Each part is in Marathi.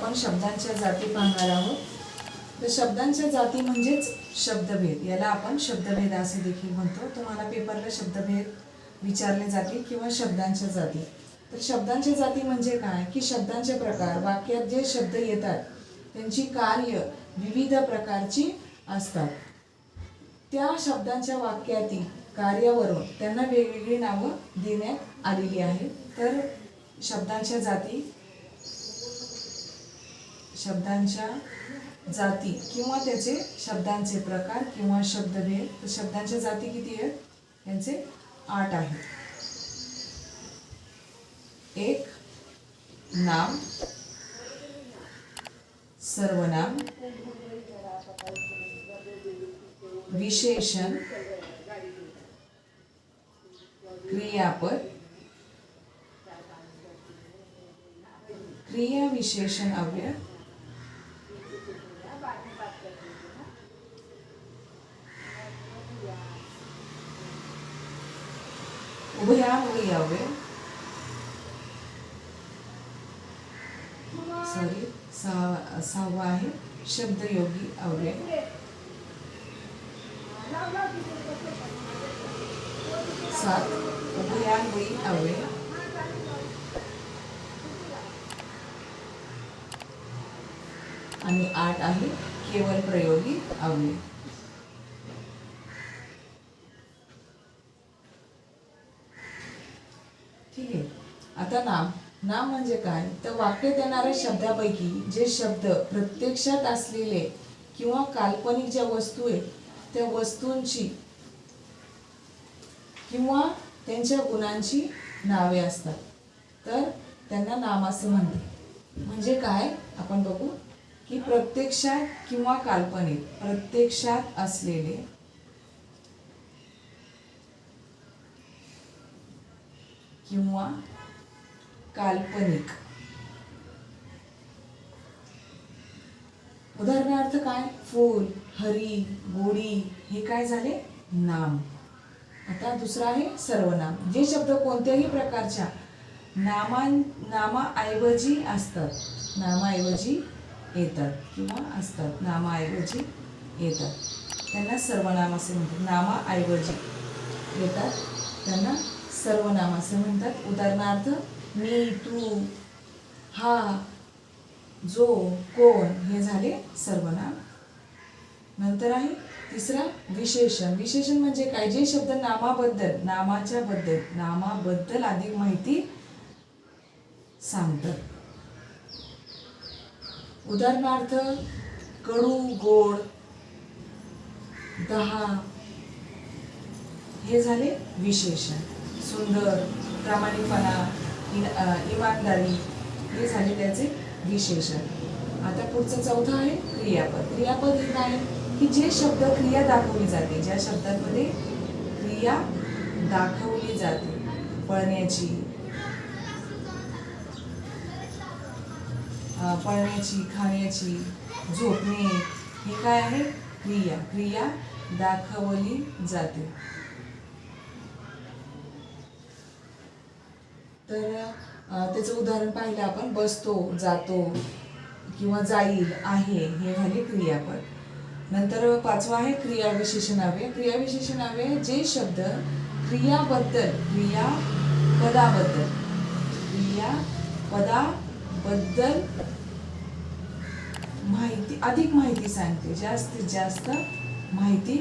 आपण शब्दांच्या जाती पाहणार आहोत. तर शब्दांच्या जाती म्हणजेच शब्दभेद. याला आपण शब्दभेद असे देखील म्हणतो. तुम्हाला पेपरला शब्दभेद विचारले जातील किंवा शब्दांच्या जाती. तर शब्दांच्या जाती म्हणजे काय? की शब्दांचे प्रकार वाक्यात जे शब्द येतात त्यांची कार्य विविध प्रकारची असतात. त्या शब्दांच्या वाक्यातील कार्यावरून त्यांना वेगवेगळी नावं देण्यात आलेली आहेत. तर शब्दांच्या जाती शब्दांच्या जाती किंवा त्याचे शब्दांचे प्रकार किंवा शब्दभेद तर शब्दांच्या जाती किती आहेत? त्यांचे आठ आहेत. एक नाम. सर्वनाम. विशेषण. क्रियापद. क्रिया विशेषण अव्यय. उभयान्वयी अव्यय सॉरी सहा सहावा आहे शब्दयोगी अव्यय सात उभयान्वयी अव्यय आणि आठ आहे केवळ प्रयोगी अव्यय ठीक आहे आता नाम. नाम म्हणजे काय? तर वाक्य देणाऱ्या शब्दापैकी जे शब्द प्रत्यक्षात असलेले किंवा काल्पनिक ज्या वस्तू आहेत त्या वस्तूंची किंवा त्यांच्या गुणांची नावे असतात. तर त्यांना नाम असं म्हणते म्हणजे काय? आपण बघू की प्रत्यक्षात किंवा काल्पनिक प्रत्यक्षात असलेले किंवा काल्पनिक. उदाहरणार्थ काय? फूल हरी गोडी हे काय झाले? नाम. आता दुसरा आहे सर्वनाम. जे शब्द कोणत्याही प्रकारच्या नामा नामाऐवजी असतात. नामाऐवजी येतात किंवा असतात. नामाऐवजी येतात. त्यांना सर्वनाम असे म्हणतात. नामाऐवजी येतात. त्यांना सर्वनाम असे म्हणतात. उदाहरणार्थ मी तू हा जो कोण हे झाले सर्वनाम नंतर आहे तिसरा विशेषण. विशेषण म्हणजे काय? जे शब्द नामाबद्दल नामाच्या बद्दल नामाबद्दल अधिक माहिती सांगतात. उदाहरणार्थ कडू गोड दहा हे झाले विशेषण. सुंदर प्रामाणिकपणा इमानदारी हे झाले त्याचे विशेषण. आता पुढचं चौथं आहे क्रियापद. क्रियापद हे काय? की जे शब्द क्रिया दाखवली जाते ज्या शब्दांमध्ये क्रिया दाखवली जाते. पळण्याची. पळण्याची खाण्याची झोपणे हे काय आहे? क्रिया. क्रिया दाखवली जाते. तर त्याचं उदाहरण पाहिलं आपण बसतो जातो किंवा जाईल आहे हे झाले क्रियापद नंतर पाचवा आहे क्रियाविशेषणावे क्रियाविशेषणावे जे शब्द क्रियाबद्दल क्रियापदाबद्दल क्रियापदाबद्दल माहिती अधिक माहिती सांगते. जास्तीत जास्त माहिती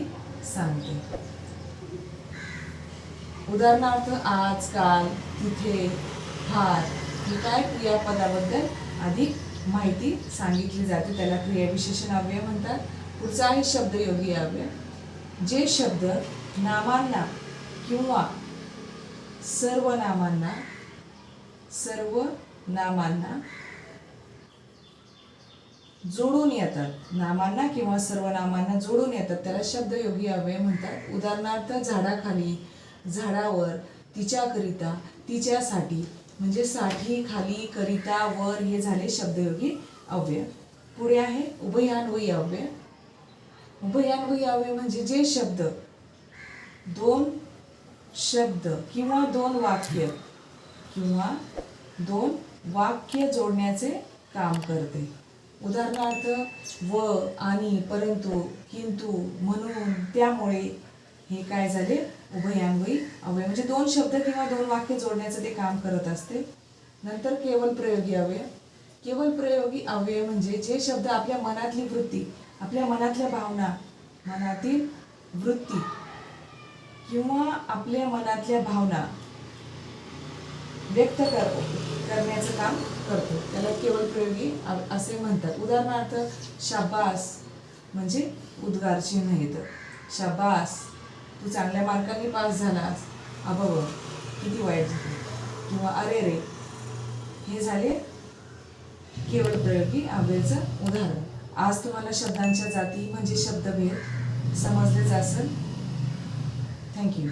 सांगते. उदाहरणार्थ आज काल तिथे फार ही काय क्रियापदाबद्दल अधिक माहिती सांगितली जाते. त्याला क्रियाविशेषण अव्यय म्हणतात. पुढचा आहे शब्दयोगी अव्यय. जे शब्द नामांना किंवा सर्व नामांना सर्व नामांना जोडून येतात. नामांना किंवा सर्वनामांना जोडून येतात. त्याला शब्दयोगी अव्यय म्हणतात. उदाहरणार्थ झाडाखाली झाडावर तिच्याकरिता तिच्यासाठी म्हणजे साठी खाली करिता वर हे झाले शब्दयोगी अव्यय. पुढे आहे उभयान्वयी अव्यय. उभयान्वयी अव्यय म्हणजे जे शब्द दोन शब्द किंवा दोन वाक्य किंवा दोन वाक्य जोडण्याचे काम करते. उदाहरणार्थ व आणि परंतु किंतु म्हणून त्यामुळे हे काय झाले? उभयान्वयी अव्यय म्हणजे दोन शब्द किंवा दोन वाक्य जोडण्याचं ते काम करत असते. नंतर केवळ प्रयोगी अवयव. केवळ प्रयोगी अवयव म्हणजे जे शब्द आपल्या मनातली वृत्ती आपल्या मनातल्या भावना मनातील वृत्ती किंवा आपल्या मनातल्या भावना व्यक्त कर करण्याचं काम करतो. त्याला केवळ प्रयोगी असे म्हणतात. उदाहरणार्थ शाबास म्हणजे उद्गार चिन्ह येतं. शाबास तू चांगल्या मार्कांनी पास झालास. अबब किती वाईट झाले. किंवा अरे रे हे झाले केवळ प्रयोगी अव्ययचं उदाहरण. आज तुम्हाला शब्दांच्या जाती म्हणजे शब्दभेद समजलेच असेल थँक्यू